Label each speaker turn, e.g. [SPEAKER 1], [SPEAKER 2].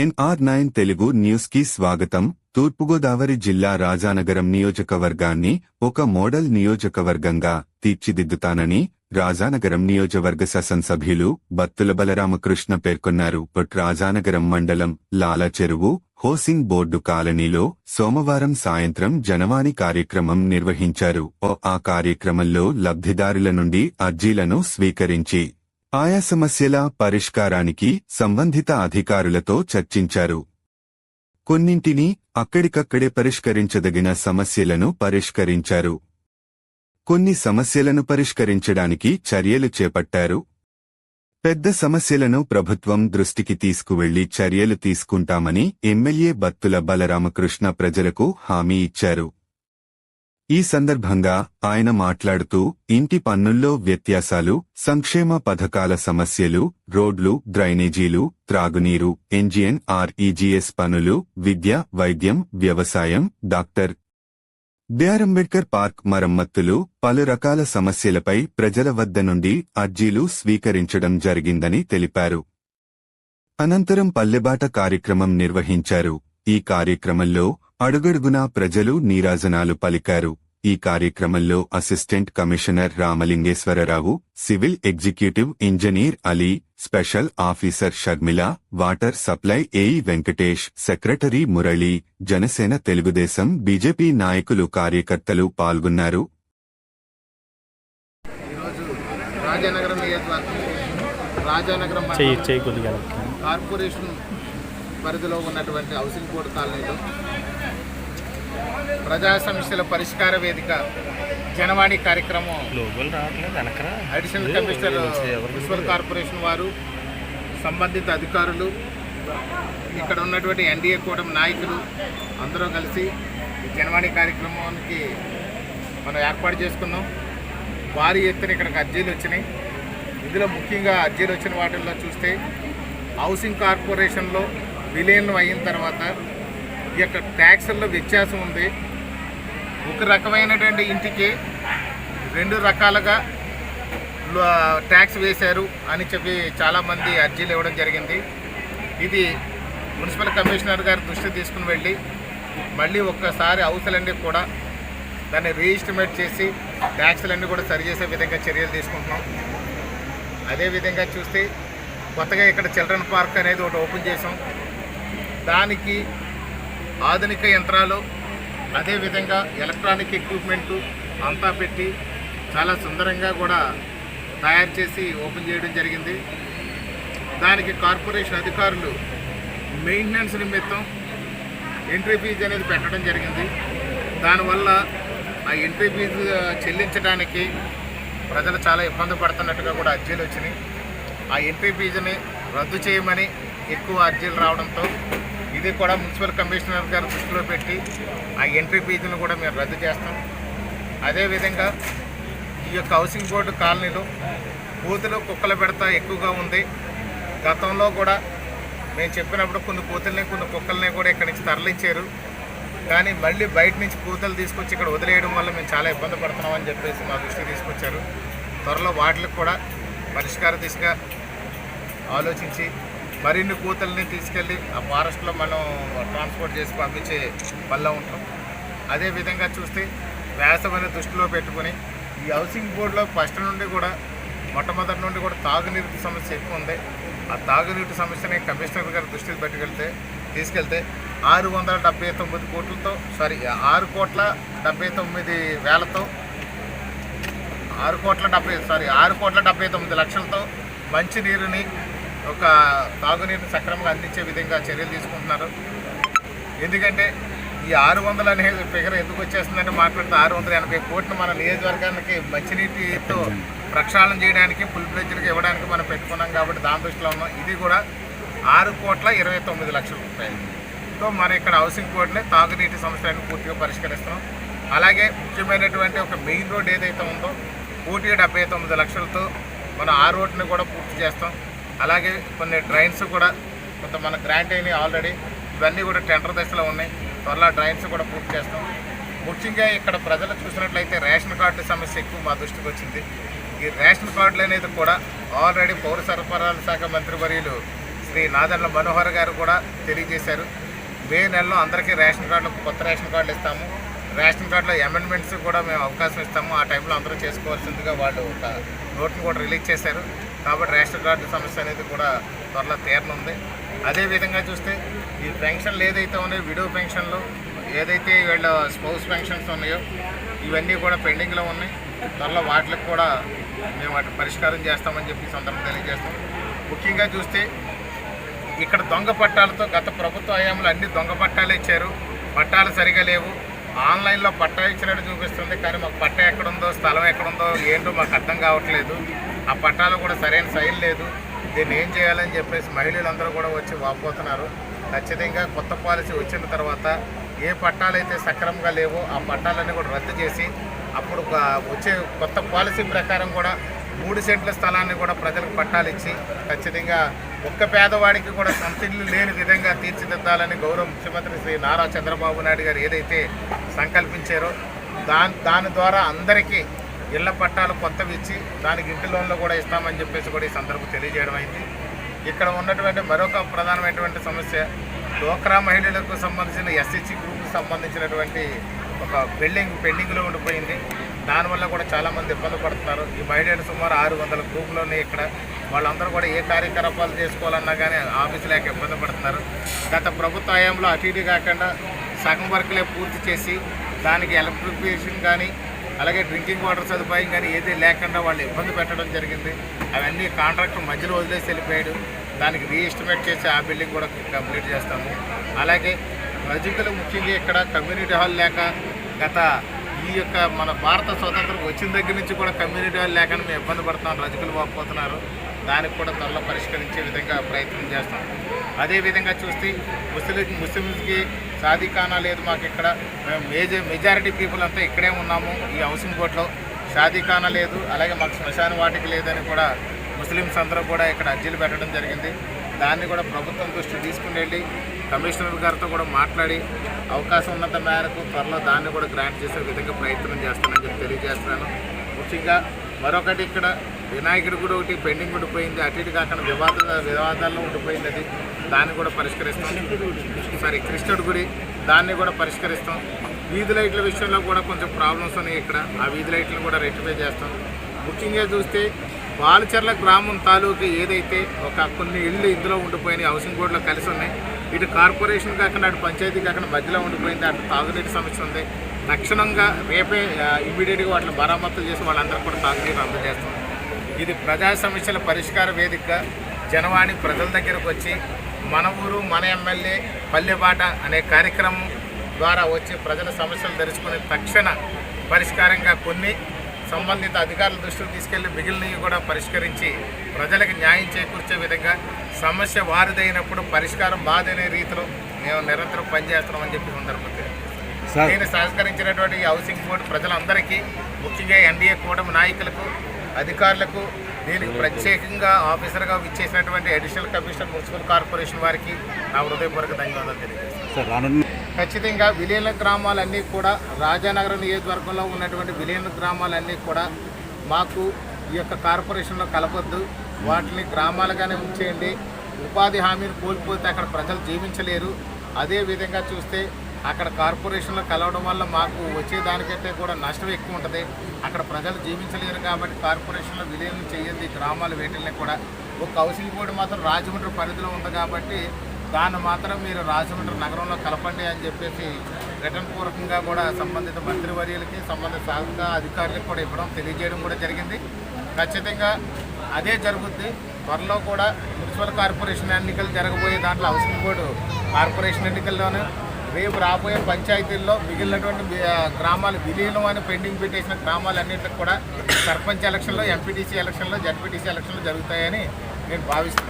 [SPEAKER 1] NR nine Telugu న్యూస్కి స్వాగతం. తూర్పుగోదావరి జిల్లా రాజానగరం నియోజకవర్గాన్ని ఒక మోడల్ నియోజకవర్గంగా తీర్చిదిద్దుతానని రాజానగరం నియోజకవర్గ శాసనసభ్యులు బత్తుల బలరామకృష్ణ పేర్కొన్నారు. బట్ రాజానగరం మండలం లాల చెరువు హోసింగ్ బోర్డు కాలనీలో సోమవారం సాయంత్రం జనవాణి కార్యక్రమం నిర్వహించారు. ఓ ఆ కార్యక్రమంలో లబ్ధిదారుల నుండి అర్జీలను స్వీకరించి ఆయా సమస్యల పరిష్కారానికి సంబంధిత అధికారులతో చర్చించారు. కొన్నింటిని అక్కడికక్కడే పరిష్కరించదగిన సమస్యలను పరిష్కరించారు. కొన్ని సమస్యలను పరిష్కరించడానికి చర్యలు చేపట్టారు. పెద్ద సమస్యలను ప్రభుత్వం దృష్టికి తీసుకువెళ్ళి చర్యలు తీసుకుంటామని ఎమ్మెల్యే బత్తుల బలరామకృష్ణ ప్రజలకు హామీ ఇచ్చారు. ఈ సందర్భంగా ఆయన మాట్లాడుతూ ఇంటి పన్నుల్లో వ్యత్యాసాలు సంక్షేమ పథకాల సమస్యలు రోడ్లు డ్రైనేజీలు త్రాగునీరు ఎన్జిఎన్ ఆర్ఈజీఎస్ పనులు విద్య వైద్యం వ్యవసాయం డాక్టర్. బిఆర్ అంబేడ్కర్ పార్క్ మరమ్మతులు పలు రకాల సమస్యలపై ప్రజల వద్ద నుండి అర్జీలు స్వీకరించడం జరిగిందని తెలిపారు. అనంతరం పల్లెబాట కార్యక్రమం నిర్వహించారు. ఈ కార్యక్రమంలో అడుగడుగునా ప్రజలు నీరాజనాలు పలికారు. ఈ కార్యక్రమంలో assistant commissioner Ramalingeswara Rao civil executive engineer Ali special officer Sharmila water supply AE Venkatesh secretary Murali Janasena Telugu Desam BJP నాయకులు కార్యకర్తలు పాల్గొన్నారు.
[SPEAKER 2] రాజానగరం కార్పొరేషన్ పరిధిలో ఉన్నటువంటి హౌసింగ్ బోర్డు కాలనీలో ప్రజా సమస్యల పరిష్కార వేదిక జనవాణి కార్యక్రమం. అడిషనల్ కమిషనర్ మున్సిపల్ కార్పొరేషన్ వారు సంబంధిత అధికారులు ఇక్కడ ఉన్నటువంటి ఎన్డీఏ కూటమి నాయకులు అందరూ కలిసి ఈ జనవాణి కార్యక్రమానికి మనం ఏర్పాటు చేసుకున్నాం. భారీ ఎత్తున ఇక్కడికి అర్జీలు వచ్చినాయి. ఇందులో ముఖ్యంగా అర్జీలు వచ్చిన వాటిల్లో చూస్తే హౌసింగ్ కార్పొరేషన్లో విలీనం అయిన తర్వాత ఈ యొక్క ట్యాక్సుల్లో వ్యత్యాసం ఉంది. ఒక రకమైనటువంటి ఇంటికి రెండు రకాలుగా ట్యాక్స్ వేశారు అని చెప్పి చాలామంది అర్జీలు ఇవ్వడం జరిగింది. ఇది మున్సిపల్ కమిషనర్ గారి దృష్టి తీసుకుని వెళ్ళి మళ్ళీ ఒక్కసారి హౌసులన్నీ కూడా దాన్ని రీఎస్టిమేట్ చేసి ట్యాక్స్లన్నీ కూడా సరిచేసే విధంగా చర్యలు తీసుకుంటున్నాం. అదేవిధంగా చూస్తే కొత్తగా ఇక్కడ చిల్డ్రన్ పార్క్ అనేది ఒకటి ఓపెన్ చేసాం దానికి ఆధునిక యంత్రాలు అదేవిధంగా ఎలక్ట్రానిక్ ఎక్విప్మెంటు అంతా పెట్టి చాలా సుందరంగా కూడా తయారు చేసి ఓపెన్ చేయడం జరిగింది. దానికి కార్పొరేషన్ అధికారులు మెయింటెనెన్స్ నిమిత్తం ఎంట్రీ ఫీజు అనేది పెట్టడం జరిగింది. దానివల్ల ఆ ఎంట్రీ ఫీజు చెల్లించడానికి ప్రజలు చాలా ఇబ్బంది పడుతున్నట్టుగా కూడా అర్జీలు వచ్చినాయి. ఆ ఎంట్రీ ఫీజుని రద్దు చేయమని ఎక్కువ అర్జీలు రావడంతో ఇది కూడా మున్సిపల్ కమిషనర్ గారు దృష్టిలో పెట్టి ఆ ఎంట్రీ ఫీజును కూడా మేము రద్దు చేస్తాం. అదేవిధంగా ఈ యొక్క హౌసింగ్ బోర్డు కాలనీలో కూతులు కుక్కల పెడత ఎక్కువగా ఉంది. గతంలో కూడా మేము చెప్పినప్పుడు కొన్ని కూతుల్ని కొన్ని కుక్కల్ని కూడా ఇక్కడి నుంచి తరలించారు. కానీ మళ్ళీ బయట నుంచి కూతలు తీసుకొచ్చి ఇక్కడ వదిలేయడం వల్ల మేము చాలా ఇబ్బంది పడుతున్నామని చెప్పేసి మా దృష్టికి తీసుకొచ్చారు. త్వరలో వాటికి కూడా పరిష్కార దిశగా ఆలోచించి మరిన్ని కూతల్ని తీసుకెళ్ళి ఆ ఫారెస్ట్లో మనం ట్రాన్స్పోర్ట్ చేసి పంపించే వల్ల ఉంటాం. అదేవిధంగా చూస్తే వేసవిని దృష్టిలో పెట్టుకొని ఈ హౌసింగ్ బోర్డులో ఫస్ట్ నుండి కూడా మొట్టమొదటి నుండి కూడా తాగునీటి సమస్య ఎక్కువ ఉంది. ఆ తాగునీటి సమస్యని కమిషనర్ గారి దృష్టికి పెట్టుకెళ్తే తీసుకెళ్తే ఆరు వందల డెబ్బై తొమ్మిది కోట్లతో సారీ ఆరు కోట్ల డెబ్బై తొమ్మిది వేలతో ఆరు కోట్ల డెబ్బై సారీ ఆరు కోట్ల డెబ్బై తొమ్మిది లక్షలతో మంచినీరుని ఒక తాగునీరుని సక్రమంగా అందించే విధంగా చర్యలు తీసుకుంటున్నారు. ఎందుకంటే ఈ ఆరు వందలు అనే ఫిగర్ ఎందుకు వచ్చేస్తుందంటే మాట్లాడితే ఆరు వందల ఎనభై కోట్లు మన నియోజకవర్గానికి మంచినీటితో ప్రక్షాళన చేయడానికి ఫుల్ ఫ్లెడ్జ్కి ఇవ్వడానికి మనం పెట్టుకున్నాం కాబట్టి దాని దృష్టిలో ఉన్నాం. ఇది కూడా ఆరు కోట్ల ఇరవై తొమ్మిది లక్షల రూపాయలు. సో మన ఇక్కడ హౌసింగ్ బోర్డుని తాగునీటి సమస్యలను పూర్తిగా పరిష్కరిస్తున్నాం. అలాగే ముఖ్యమైనటువంటి ఒక మెయిన్ రోడ్ ఏదైతే ఉందో కోటి డెబ్బై తొమ్మిది లక్షలతో మనం ఆ రోడ్ని కూడా పూర్తి చేస్తాం. అలాగే కొన్ని డ్రైన్స్ కూడా కొంత మన గ్రాంట్ అయినాయి ఆల్రెడీ ఇవన్నీ కూడా టెండర్ దశలో ఉన్నాయి. త్వరలో డ్రైన్స్ కూడా పూర్తి చేస్తాం. ముఖ్యంగా ఇక్కడ ప్రజలు చూసినట్లయితే రేషన్ కార్డు సమస్య ఎక్కువ మా దృష్టికి వచ్చింది. ఈ రేషన్ కార్డులు అనేది కూడా ఆల్రెడీ పౌర సరఫరాల శాఖ మంత్రి వర్యులు శ్రీ నాదర్ల మనోహర్ గారు కూడా తెలియజేశారు. మే నెలలో అందరికీ రేషన్ కార్డులు కొత్త రేషన్ కార్డులు ఇస్తాము. రేషన్ కార్డులో అమెండ్మెంట్స్ కూడా మేము అవకాశం ఇస్తాము. ఆ టైంలో అందరూ చేసుకోవాల్సిందిగా వాళ్ళు ఒక నోట్ని కూడా రిలీజ్ చేశారు. కాబట్టి రేషన్ కార్డు సమస్య అనేది కూడా త్వరలో తీరనుంది. అదేవిధంగా చూస్తే ఈ పెన్షన్లు ఏదైతే ఉన్నాయో విడో పెన్షన్లు ఏదైతే వీళ్ళ స్పౌస్ పెన్షన్స్ ఉన్నాయో ఇవన్నీ కూడా పెండింగ్లో ఉన్నాయి. త్వరలో వాటికి కూడా మేము వాటి పరిష్కారం చేస్తామని చెప్పి సందర్భం తెలియజేస్తాం. ముఖ్యంగా చూస్తే ఇక్కడ దొంగ పట్టాలతో గత ప్రభుత్వ హయాంలో అన్ని దొంగ పట్టాలు ఇచ్చారు. పట్టాలు సరిగా లేవు. ఆన్లైన్లో పట్టా ఇచ్చినట్టు చూపిస్తుంది. కానీ మాకు పట్టా ఎక్కడుందో స్థలం ఎక్కడుందో ఏంటో మాకు అర్థం కావట్లేదు. ఆ పట్టాలు కూడా సరైన సైన్ లేదు. దీన్ని ఏం చేయాలని చెప్పేసి మహిళలందరూ కూడా వచ్చి వాపోతున్నారు. ఖచ్చితంగా కొత్త పాలసీ వచ్చిన తర్వాత ఏ పట్టాలైతే సక్రమంగా లేవో ఆ పట్టాలన్నీ కూడా రద్దు చేసి అప్పుడు వచ్చే కొత్త పాలసీ ప్రకారం కూడా మూడు సెంట్ల స్థలాన్ని కూడా ప్రజలకు పట్టాలు ఇచ్చి ఖచ్చితంగా ఒక్క పేదవాడికి కూడా సొంత లేని విధంగా తీర్చిదిద్దాలని గౌరవ ముఖ్యమంత్రి శ్రీ నారా చంద్రబాబు నాయుడు గారు ఏదైతే సంకల్పించారో దాని దాని ద్వారా అందరికీ ఇళ్ళ పట్టాలు కొత్తవి ఇచ్చి దానికి ఇంటి లోన్లు కూడా ఇస్తామని చెప్పేసి కూడా ఈ సందర్భం తెలియజేయడం అయింది. ఇక్కడ ఉన్నటువంటి మరొక ప్రధానమైనటువంటి సమస్య డోక్రా మహిళలకు సంబంధించిన ఎస్హెచ్సి గ్రూప్కి సంబంధించినటువంటి ఒక బిల్డింగ్ పెండింగ్లో ఉండిపోయింది. దానివల్ల కూడా చాలామంది ఇబ్బంది పడుతున్నారు. ఈ మహిళలు సుమారు ఆరు వందల గ్రూపులోనే ఇక్కడ వాళ్ళందరూ కూడా ఏ కార్యకలాపాలు చేసుకోవాలన్నా కానీ ఆఫీసు లేక ఇబ్బంది పడుతున్నారు. గత ప్రభుత్వ హయాంలో అటు ఇటు కాకుండా సగం వర్క్లే పూర్తి చేసి దానికి ఎలక్ట్రిఫికేషన్ కానీ అలాగే డ్రింకింగ్ వాటర్ సదుపాయం కానీ ఏది లేకుండా వాళ్ళు ఇబ్బంది పెట్టడం జరిగింది. అవన్నీ కాంట్రాక్టర్ మధ్యలో వదిలేసి వెళ్ళిపోయాడు. దానికి రీఎస్టిమేట్ చేసి ఆ బిల్డింగ్ కూడా కంప్లీట్ చేస్తాము. అలాగే రజకులు ముఖ్యంగా ఇక్కడ కమ్యూనిటీ హాల్ లేక గత ఈ యొక్క మన భారత స్వతంత్రం వచ్చిన దగ్గర నుంచి కూడా కమ్యూనిటీ హాల్ లేక మేము ఇబ్బంది పడుతున్నాం. రజకులు పోతున్నారు దానికి కూడా త్వరలో పరిష్కరించే విధంగా ప్రయత్నం చేస్తాం. అదేవిధంగా చూస్తే ముస్లిం ముస్లిమ్స్కి షాదీఖానా లేదు మాకు ఇక్కడ. మేము మేజర్ మెజారిటీ పీపుల్ అంతా ఇక్కడే ఉన్నాము ఈ హౌసింగ్ బోర్డులో షాదీఖానా లేదు అలాగే మాకు శ్మశాన వాటికి లేదని కూడా ముస్లిమ్స్ అందరూ కూడా ఇక్కడ అర్జీలు పెట్టడం జరిగింది. దాన్ని కూడా ప్రభుత్వం దృష్టి తీసుకుని వెళ్ళి కమిషనర్ గారితో కూడా మాట్లాడి అవకాశం ఉన్నంత మేరకు త్వరలో దాన్ని కూడా గ్రాంట్ చేసే విధంగా ప్రయత్నం చేస్తానని చెప్పి తెలియజేస్తున్నాను. ముఖ్యంగా మరొకటి ఇక్కడ వినాయకుడి గుడి ఒకటి పెండింగ్ ఉండిపోయింది. అటు ఇటు కాకుండా వివాద వివాదాల్లో ఉండిపోయింది అది. దాన్ని కూడా పరిష్కరిస్తాం. సారీ కృష్ణుడి గుడి దాన్ని కూడా పరిష్కరిస్తాం. వీధి లైట్ల విషయంలో కూడా కొంచెం ప్రాబ్లమ్స్ ఉన్నాయి ఇక్కడ. ఆ వీధి లైట్లను కూడా రెక్టిఫై చేస్తాం. ముఖ్యంగా చూస్తే బాలచర్ల గ్రామం తాలూకు ఏదైతే ఒక కొన్ని ఇళ్ళు ఇందులో ఉండిపోయినాయి హౌసింగ్ బోర్డులో కలిసి ఉన్నాయి. ఇటు కార్పొరేషన్ కాకుండా అటు పంచాయతీ కాకుండా మధ్యలో ఉండిపోయింది. అటు తాగునీటి సమస్య ఉంది. తక్షణంగా రేపే ఇమీడియట్గా వాటిని మరమ్మతులు చేసి వాళ్ళందరూ కూడా తాగునీరు అందజేస్తాం. ఇది ప్రజా సమస్యల పరిష్కార వేదిక జనవాణి ప్రజల దగ్గరకు వచ్చి మన ఊరు మన ఎమ్మెల్యే పల్లెబాట అనే కార్యక్రమం ద్వారా వచ్చి ప్రజల సమస్యలు తెలుసుకుని తక్షణ పరిష్కారంగా కొన్ని సంబంధిత అధికారుల దృష్టికి తీసుకెళ్ళి మిగిలినవి కూడా పరిష్కరించి ప్రజలకు న్యాయం చేకూర్చే విధంగా సమస్య వారిదైనప్పుడు పరిష్కారం బాధనే రీతిలో మేము నిరంతరం పనిచేస్తున్నామని చెప్పి సందర్భంగా తెలియజేస్తున్నాం.
[SPEAKER 1] సార్.
[SPEAKER 2] నేను సహకరించినటువంటి ఈ హౌసింగ్ బోర్డు ప్రజలందరికీ ముఖ్యంగా ఎన్డీఏ కూటమి నాయకులకు అధికారులకు దీనికి ప్రత్యేకంగా ఆఫీసర్గా విచ్చేసినటువంటి అడిషనల్ కమిషనర్ మున్సిపల్ కార్పొరేషన్ వారికి నా హృదయపూర్వక ధన్యవాదాలు తెలియజేస్తాను ఖచ్చితంగా విలీన గ్రామాలన్నీ కూడా రాజానగరం నియోజకవర్గంలో ఉన్నటువంటి విలీన గ్రామాలన్నీ కూడా మాకు ఈ యొక్క కార్పొరేషన్లో కలపొద్దు. వాటిని గ్రామాలుగానే ఉంచేయండి. ఉపాధి హామీని కోల్పోతే అక్కడ ప్రజలు జీవించలేరు. అదే విధంగా చూస్తే అక్కడ కార్పొరేషన్లో కలవడం వల్ల మాకు వచ్చే దానికైతే కూడా నష్టం ఎక్కువ ఉంటుంది. అక్కడ ప్రజలు జీవించలేరు కాబట్టి కార్పొరేషన్లో విలీనం చేయండి గ్రామాలు వేటిల్ని కూడా. ఒక హౌసింగ్ బోర్డు మాత్రం రాజమండ్రి పరిధిలో ఉంది కాబట్టి దాన్ని మాత్రం మీరు రాజమండ్రి నగరంలో కలపండి అని చెప్పేసి రిటర్న్ పూర్వకంగా కూడా సంబంధిత మంత్రివర్యులకి సంబంధిత శాఖ అధికారులకు కూడా ఇవ్వడం తెలియజేయడం కూడా జరిగింది. ఖచ్చితంగా అదే జరుగుద్ది. త్వరలో కూడా మున్సిపల్ కార్పొరేషన్ ఎన్నికలు జరగబోయే దాంట్లో హౌసింగ్ బోర్డు కార్పొరేషన్ ఎన్నికల్లోనూ రేపు రాబోయే పంచాయతీల్లో మిగిలినటువంటి గ్రామాలు విలీనం అని పెండింగ్ పెట్టేసిన గ్రామాలన్నింటికి కూడా సర్పంచ్ ఎలక్షన్లో ఎంపీటీసీ ఎలక్షన్లో జడ్పీటీసీ ఎలక్షన్లో జరుగుతాయని నేను భావిస్తున్నాను.